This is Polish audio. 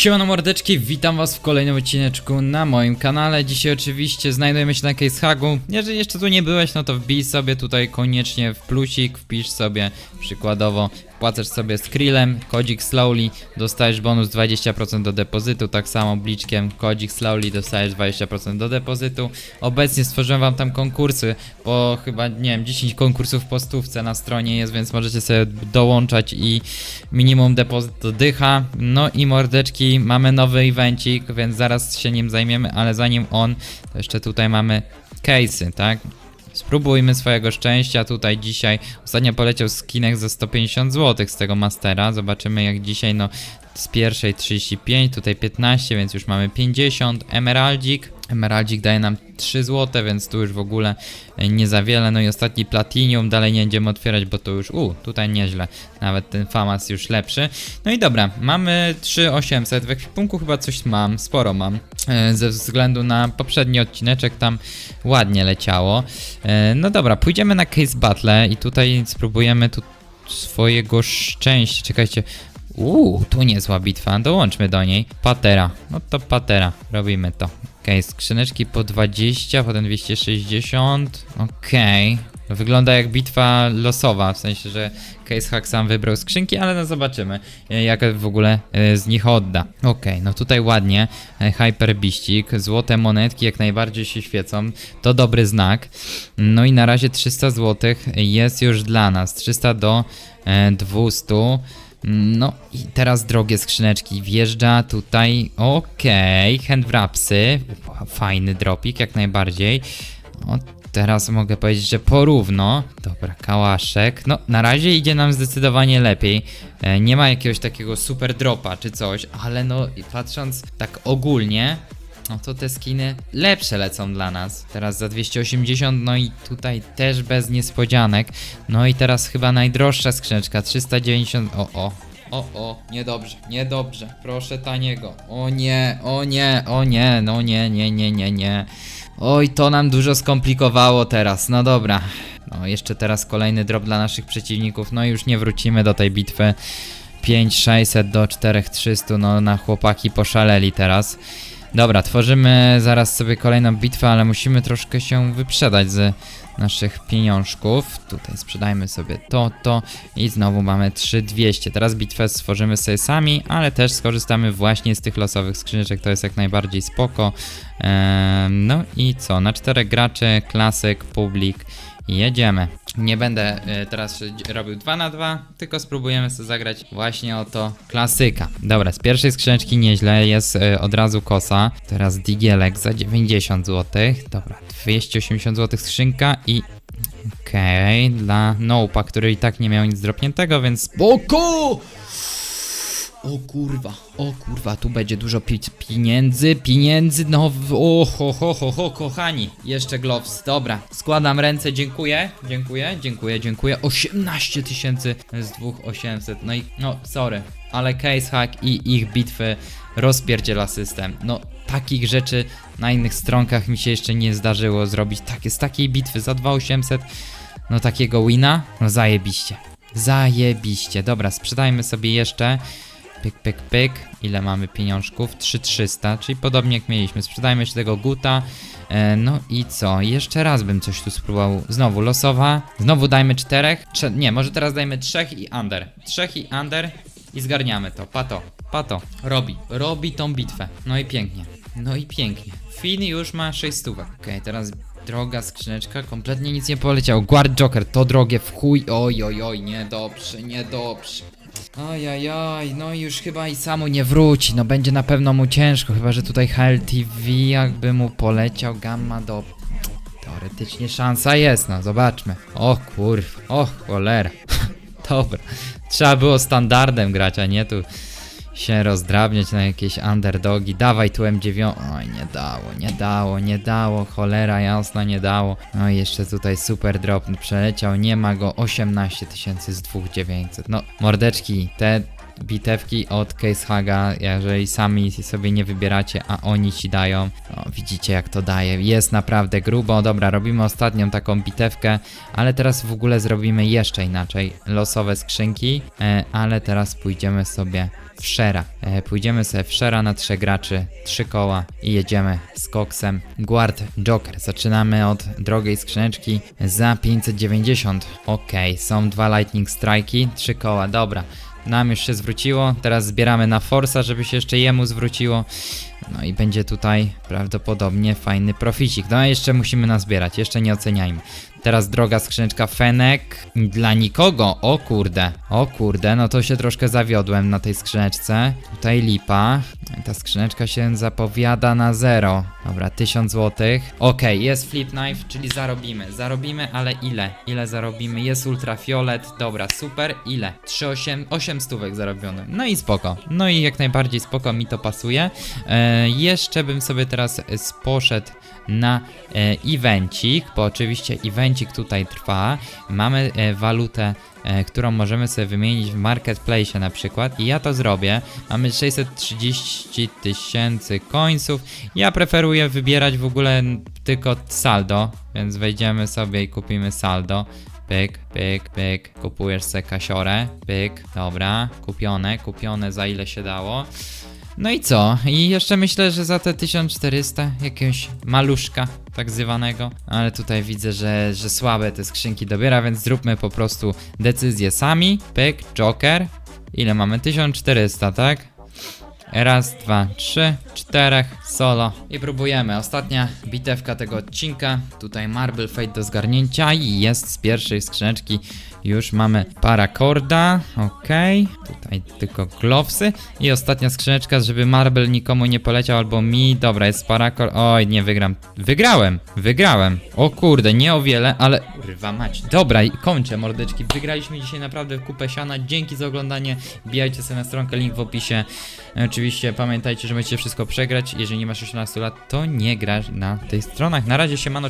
Siemano mordeczki, witam was w kolejnym odcineczku na moim kanale. Dzisiaj oczywiście znajdujemy się na Case Hagu. Jeżeli jeszcze tu nie byłeś, no to wbij sobie tutaj koniecznie w plusik, wpisz sobie przykładowo, płacasz sobie z Krillem, kodzik Slowly, dostajesz bonus 20% do depozytu, tak samo bliczkiem, kodzik Slowly, dostajesz 20% do depozytu. Obecnie stworzyłem wam tam konkursy, bo chyba, nie wiem, 10 konkursów po stówce na stronie jest, więc możecie sobie dołączać i minimum depozyt do dycha. No i mordeczki, mamy nowy evencik, więc zaraz się nim zajmiemy, ale zanim on, to jeszcze tutaj mamy case'y, tak? Spróbujmy swojego szczęścia tutaj dzisiaj. Ostatnio poleciał skinek za 150 zł z tego mastera. Zobaczymy jak dzisiaj, no z pierwszej 35, tutaj 15, więc już mamy 50. Emeraldzik. Emeraldzik daje nam 3 zł, więc tu już w ogóle nie za wiele. No i ostatni platinium, dalej nie będziemy otwierać, bo to już, u, tutaj nieźle. Nawet ten famas już lepszy. No i dobra, mamy 3800. W ekwipunku chyba coś mam, sporo mam. e, Ze względu na poprzedni odcineczek tam ładnie leciało. E, No dobra, pójdziemy na case battle i tutaj spróbujemy tu swojego szczęścia. Czekajcie. Uuu, tu niezła bitwa, dołączmy do niej. Patera, no to patera, robimy to. Skrzyneczki po 20, potem 260, okej. Wygląda jak bitwa losowa, w sensie, że Case Hack sam wybrał skrzynki, ale no zobaczymy, e, jak w ogóle e, z nich odda. Okej, no tutaj ładnie, e, Hyper Biścik, złote monetki jak najbardziej się świecą, to dobry znak. No i na razie 300 zł jest już dla nas, 300 do e, 200. No i teraz drogie skrzyneczki. Wjeżdża tutaj. Okej, handwrapsy. Fajny dropik, jak najbardziej. No, teraz mogę powiedzieć, że porówno. Dobra, kałaszek. No, na razie idzie nam zdecydowanie lepiej. E, nie ma jakiegoś takiego super dropa czy coś, ale no, patrząc tak ogólnie, no to te skiny lepsze lecą dla nas. Teraz za 280, no i tutaj też bez niespodzianek. No i teraz chyba najdroższa skrzyneczka, 390. O, o. O, o, niedobrze, niedobrze. Proszę taniego. O nie, o nie, o nie, no nie, nie, nie, nie, nie. Oj, to nam dużo skomplikowało teraz. No dobra. No, jeszcze teraz kolejny drop dla naszych przeciwników. No i już nie wrócimy do tej bitwy. 5600 do 4300, no na chłopaki poszaleli teraz. Dobra, tworzymy zaraz sobie kolejną bitwę, ale musimy troszkę się wyprzedać z naszych pieniążków. Tutaj sprzedajmy sobie to, to i znowu mamy 3200. Teraz bitwę stworzymy sobie sami, ale też skorzystamy właśnie z tych losowych skrzyneczek, to jest jak najbardziej spoko. Ehm, no i co, na czterech graczy, klasyk, publik, jedziemy. Nie będę e, teraz robił 2 na 2, tylko spróbujemy sobie zagrać właśnie o to klasyka. Dobra, z pierwszej skrzyneczki nieźle, jest e, od razu kosa. Teraz digielek za 90 zł. Dobra, 280 zł skrzynka i... Okej, dla Nopa, który i tak nie miał nic dropniętego, więc spoko! O kurwa, o kurwa, tu będzie dużo pi pieniędzy, pieniędzy, no, o ho, ho, ho, ho, kochani, jeszcze gloves, dobra, składam ręce, dziękuję, dziękuję, dziękuję, dziękuję, 18 tysięcy z 2800, no i, no, sorry, ale Case Hack i ich bitwy rozpierdziela system, no, takich rzeczy na innych stronkach mi się jeszcze nie zdarzyło zrobić, takie, z takiej bitwy za 2800, no takiego wina, no zajebiście, zajebiście, dobra, sprzedajmy sobie jeszcze, Pyk, pyk, pyk. Ile mamy pieniążków? 3300, czyli podobnie jak mieliśmy. Sprzedajmy jeszcze tego guta. E, no i co? Jeszcze raz bym coś tu spróbował. Znowu losowa. Znowu dajmy czterech. Trze nie, może teraz dajmy trzech i under. Trzech i under i zgarniamy to. Pato, pato. Robi. Robi tą bitwę. No i pięknie. No i pięknie. Finn już ma 6 stówek. Okej, teraz droga skrzyneczka. Kompletnie nic nie poleciało. Guard Joker, to drogie w chuj. Oj, oj, oj, niedobrze, niedobrze. Ojajaj, no i już chyba i samo nie wróci, no będzie na pewno mu ciężko, chyba że tutaj HLTV jakby mu poleciał gamma do... Teoretycznie szansa jest, no zobaczmy. O kurwa, o cholera. Dobra, trzeba było standardem grać, a nie tu się rozdrabniać na jakieś underdogi. Dawaj tu M9. Oj, nie dało, nie dało, nie dało, cholera jasna, nie dało. No i jeszcze tutaj super drop przeleciał, nie ma go 18 tysięcy z 2900. No, mordeczki, te bitewki od Case Haga, jeżeli sami sobie nie wybieracie, a oni ci dają, no widzicie jak to daje, jest naprawdę grubo, dobra, robimy ostatnią taką bitewkę, ale teraz w ogóle zrobimy jeszcze inaczej, losowe skrzynki, e, ale teraz pójdziemy sobie w Shera. E, pójdziemy sobie w Shera na trzech graczy, trzy koła i jedziemy z koksem. Guard Joker. Zaczynamy od drogiej skrzyneczki za 590. Okej, są dwa Lightning Strike'i, trzy koła, dobra. Nam już się zwróciło, teraz zbieramy na Forsa, żeby się jeszcze jemu zwróciło. No i będzie tutaj prawdopodobnie fajny proficik. No a jeszcze musimy nazbierać, jeszcze nie oceniajmy. Teraz droga skrzyneczka Fenek dla nikogo. O kurde, o kurde, no to się troszkę zawiodłem na tej skrzyneczce. Tutaj lipa. Ta skrzyneczka się zapowiada na zero. Dobra, 1000 złotych. Okej, jest flip knife, czyli zarobimy. Zarobimy, ale ile? Ile zarobimy? Jest ultrafiolet. Dobra, super. Ile? 3, 8, 8 stówek zarobione. No i spoko. No i jak najbardziej spoko mi to pasuje. E, jeszcze bym sobie teraz e, poszedł na e, evencik, bo oczywiście evencik tutaj trwa. Mamy e, walutę, e, którą możemy sobie wymienić w marketplace na przykład i ja to zrobię. Mamy 630 tysięcy coinsów. Ja preferuję wybierać w ogóle tylko saldo, więc wejdziemy sobie i kupimy saldo. Pyk, pyk, pyk, kupujesz se kasiorę, pyk, dobra, kupione, kupione za ile się dało. No i co? I jeszcze myślę, że za te 1400 jakiegoś maluszka tak zwanego, ale tutaj widzę, że, że słabe te skrzynki dobiera, więc zróbmy po prostu decyzję sami. Pyk, Joker. Ile mamy? 1400, tak? Raz, dwa, trzy, czterech, solo i próbujemy. Ostatnia bitewka tego odcinka. Tutaj Marble Fate do zgarnięcia i jest z pierwszej skrzyneczki. Już mamy parakorda, okej. Tutaj tylko glowsy i ostatnia skrzyneczka, żeby Marble nikomu nie poleciał albo mi. Dobra, jest parakord. Oj, nie wygram. Wygrałem, wygrałem. O kurde, nie o wiele, ale kurwa mać. Dobra, kończę mordeczki. Wygraliśmy dzisiaj naprawdę kupę siana. Dzięki za oglądanie. Bijajcie sobie na stronkę, link w opisie. E, Oczywiście pamiętajcie, że możecie wszystko przegrać. Jeżeli nie masz 18 lat, to nie grasz na tych stronach. Na razie się mano.